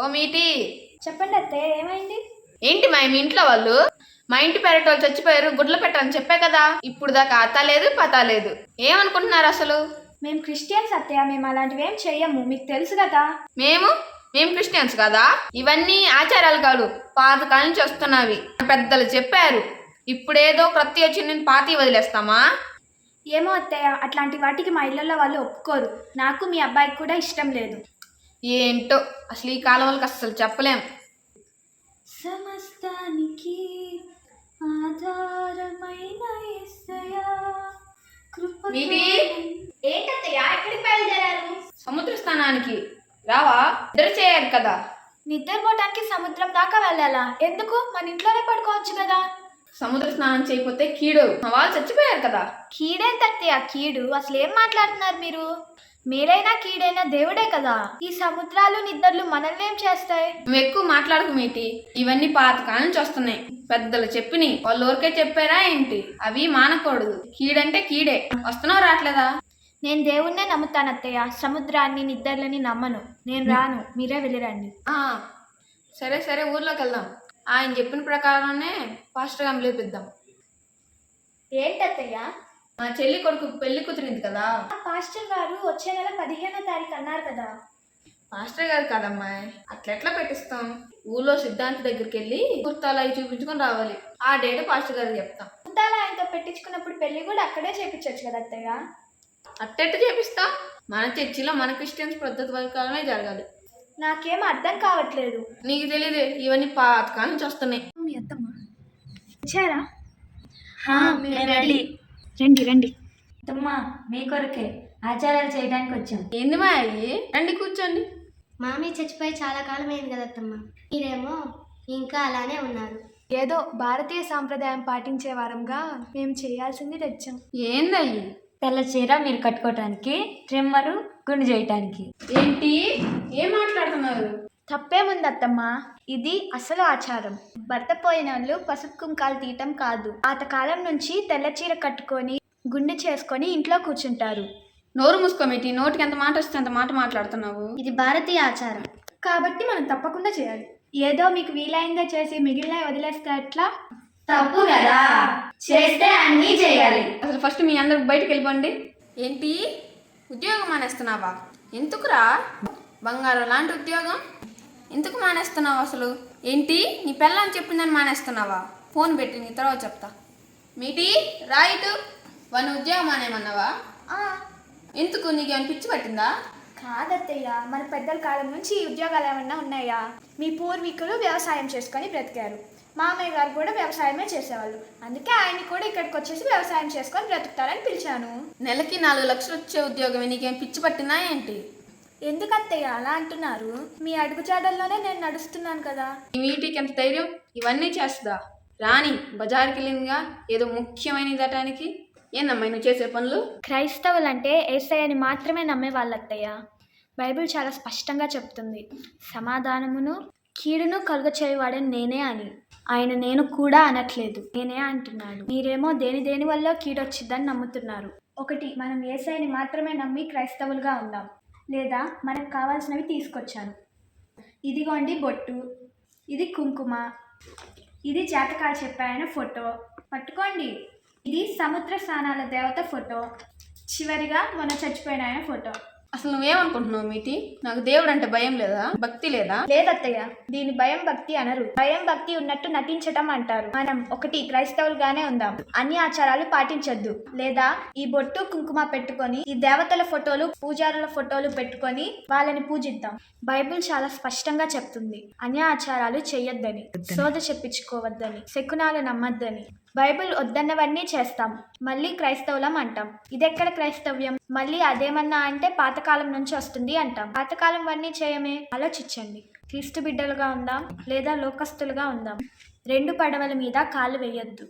ఓ మీటి. చెప్పండి అత్తయ్య ఏమైంది? ఏంటి మా ఇంట్లో వాళ్ళు? మా ఇంటి పెరటోళ్ళు చచ్చిపోయారు గుడ్లు పెట్టని చెప్పే కదా. ఇప్పుడు దాకా అత లేదు పత లేదు. ఏమనుకుంటున్నారు అసలు? మేము క్రిస్టియన్స్ అత్తయ్య మేము అలాంటివి ఏం చెయ్యము. మీకు తెలుసు కదా. మేము? మేము క్రిస్టియన్స్ కదా? ఇవన్నీ ఆచారాలు కాదు. పాతకాల నుంచి వస్తున్నవి. పెద్దలు చెప్పారు. ఇప్పుడేదో క్రొత్త వచ్చి నేను పాతి వదిలేస్తామా? ఏమో అత్తయ్య అట్లాంటి వాటికి మా ఇళ్ళల్లో వాళ్ళు ఒప్పుకోరు. నాకు మీ అబ్బాయికి కూడా ఇష్టం లేదు. ఏంటో అసలు ఈ కాలం వాళ్ళకి అస్సలు చెప్పలేం. సమస్తానికి ఆధారమైన? ఏంటత్తయ్య? ఎక్కడికి బయలుదేరారు? సముద్ర స్నానానికి రావా? నిద్ర చేయాలి కదా. నిద్రపోవటానికి సముద్రం దాకా వెళ్ళాలా? ఎందుకు? మన ఇంట్లోనే పడుకోవచ్చు కదా. సముద్ర స్నానం చేయకపోతే కీడు. మా వాళ్ళు చచ్చిపోయారు కదా. కీడేంతత్తయ్య కీడు. అసలు ఏం మాట్లాడుతున్నారు మీరు? మీరైనా కీడైనా దేవుడే కదా. ఈ సముద్రాలు నిద్రలు మనల్ని ఏం చేస్తాయి? నువ్వు ఎక్కువ మాట్లాడకు మీటి. ఇవన్నీ పాతకాలం నుంచి వస్తున్నాయి. పెద్దలు చెప్పిని వాళ్ళు ఊరికే చెప్పారా ఏంటి? అవి మానకూడదు. కీడంటే కీడే. వస్తున్నావు రావట్లేదా? నేను దేవుణ్ణే నమ్ముతాను అత్తయ్య. సముద్రాన్ని నిద్రలని నమ్మను. నేను రాను. మీరే వెళ్ళిరండి. ఆ, సరే సరే ఊర్లోకి వెళ్దాం. ఆయన చెప్పిన ప్రకారంనే ఫాస్ట్గా లేపిద్దాం. ఏంటత్తయ్య? మా చెల్లి కొడుకు పెళ్ళి కుదిరింది కదా. పాస్టర్ గారు వచ్చే నెల పదిహేనో తారీఖు అన్నారు కదా. మాస్టర్ గారు కాదమ్మాయి అట్లా ఎట్లా పెట్టిస్తాం? ఊళ్ళో సిద్ధాంతి దగ్గరికి వెళ్ళి కుర్తాలు అవి చూపించుకొని రావాలి. ఆ డేట్ పాస్టర్ గారికి చెప్తాం. చుట్టాలు ఆయనతో పెట్టించుకున్నప్పుడు పెళ్ళి కూడా అక్కడే చేపించవచ్చు కదా అత్తయ్య? అట్టెట్టు చేపిస్తాం. మన చర్చిలో మన క్రిస్టియన్స్ పద్ధతి ప్రకారమే జరగాలి. నాకేం అర్థం కావట్లేదు. నీకు తెలియదు ఇవన్నీ పాతకాలం నుంచి వస్తున్నాయి. మీ అత్తమ్మ. వచ్చారా మేము రెడీ. రండి రండి. అమ్మా మీ కొరకే ఆచారాలు చేయడానికి వచ్చాం. ఏంది మా అయ్యి రండి కూర్చోండి. మామీ చచ్చిపోయి చాలా కాలం అయింది కదా అత్తమ్మ మీరేమో ఇంకా అలానే ఉన్నారు. ఏదో భారతీయ సాంప్రదాయం పాటించే వారంగా మేము చేయాల్సింది తెచ్చాం. ఏందయ్యి? తెల్ల చీర మీరు కట్టుకోవటానికి ట్రిమ్మరు గుండు చేయటానికి. ఏంటి? ఏం మాట్లాడుతున్నారు? తప్పేముంది అత్తమ్మ ఇది అసలు ఆచారం. భర్త పోయిన వాళ్ళు పసుపు కుంకాలు తీయటం కాదు. పాతకాలం నుంచి తెల్ల చీర కట్టుకొని గుండె చేసుకొని ఇంట్లో కూర్చుంటారు. నోరు మూసుకోమేటి నోటికి ఎంత మాట వస్తే అంత మాట మాట్లాడుతున్నావు? ఇది భారతీయ ఆచారం. కాబట్టి మనం తప్పకుండా చేయాలి. ఏదో మీకు వీలైందే చేసి మిగిలిన వదిలేస్తే ఎట్లా? తప్పు కదా. చేస్తే అన్నీ చేయాలి. అసలు ఫస్ట్ మీ అందరు బయటికి వెళ్ళిపోండి. ఏంటి? ఉద్యోగం మానేస్తున్నావా? ఎందుకురా? బంగారం లాంటి ఉద్యోగం? ఎందుకు మానేస్తున్నావు అసలు? ఏంటి? నీ పిల్లని చెప్పిందని మానేస్తున్నావా? ఫోన్ పెట్టి నీ తర్వాత చెప్తా. మీటి రైట్. వన్ ఉద్యోగం మానేమన్నావా ఎందుకు? నీకు ఏమైనా పిచ్చి పట్టిందా? కాదత్తయ్య. మన పెద్దల కాలం నుంచి ఈ ఉద్యోగాలు ఏమన్నా ఉన్నాయా? మీ పూర్వీకులు వ్యవసాయం చేసుకొని బ్రతికారు. మామయ్య గారు కూడా వ్యవసాయమే చేసేవాళ్ళు. అందుకే ఆయన కూడా ఇక్కడికి వచ్చేసి వ్యవసాయం చేసుకొని బ్రతుకుతారని పిలిచాను. నెలకి నాలుగు లక్షలు వచ్చే ఉద్యోగం నీకేం పిచ్చి పట్టిందా ఏంటి? ఎందుకు అత్తయ్య అలా అంటున్నారు? మీ అడుగుజాడల్లోనే నేను నడుస్తున్నాను కదా. ఈ మీటికి ఎంత ధైర్యం? ఇవన్నీ చేస్తుందా రాణి బజార్కి వెళ్ళిందిగా ఏదో ముఖ్యమైన దటానికి ఏందమ్మా నువ్వు చేసే పనులు? క్రైస్తవులంటే ఏసయ్యని మాత్రమే నమ్మే వాళ్ళత్తయ్య. బైబిల్ చాలా స్పష్టంగా చెప్తుంది. సమాధానమును కీడును కలుగ చేయవాడని నేనే అని. ఆయన నేను కూడా అనట్లేదు. నేనే అంటున్నాడు. మీరేమో దేని దేని వల్ల కీడొచ్చిద్దని నమ్ముతున్నారు. ఒకటి మనం ఏసైని మాత్రమే నమ్మి క్రైస్తవులుగా ఉందాం. లేదా మనకు కావాల్సినవి తీసుకొచ్చాను. ఇదిగోండి బొట్టు ఇది కుంకుమ ఇది జాతకాలు చెప్పాయన ఫోటో. పట్టుకోండి. ఇది సముద్ర స్నానాల దేవత ఫోటో. చివరిగా మొన్న చచ్చిపోయిన ఆయన ఫోటో. అసలు నువ్వేమనుకుంటున్నావు మీటి? నాకు దేవుడు అంటే భయం లేదా? భక్తి లేదా? లేదత్తయ్య దీని భయం భక్తి అనరు. భయం భక్తి ఉన్నట్టు నటించటం అంటారు. మనం ఒకటి క్రైస్తవులుగానే ఉందాం. అన్ని ఆచారాలు పాటించొద్దు. లేదా ఈ బొట్టు కుంకుమ పెట్టుకొని ఈ దేవతల ఫోటోలు పూజారుల ఫోటోలు పెట్టుకొని వాళ్ళని పూజిద్దాం. బైబిల్ చాలా స్పష్టంగా చెప్తుంది. అన్య ఆచారాలు చేయొద్దని శోధ చెప్పించుకోవద్దని శకునాలు నమ్మొద్దని. బైబిల్ వద్దన్నవన్నీ చేస్తాం. మళ్ళీ క్రైస్తవులం అంటాం. ఇదెక్కడ క్రైస్తవ్యం? మళ్ళీ అదేమన్నా అంటే పాతకాలం నుంచి వస్తుంది అంటాం. పాతకాలం వన్నీ చేయమే? ఆలోచించండి. క్రీస్తు బిడ్డలుగా ఉందాం లేదా లోకస్తులుగా ఉందాం. రెండు పడవల మీద కాలు వేయొద్దు.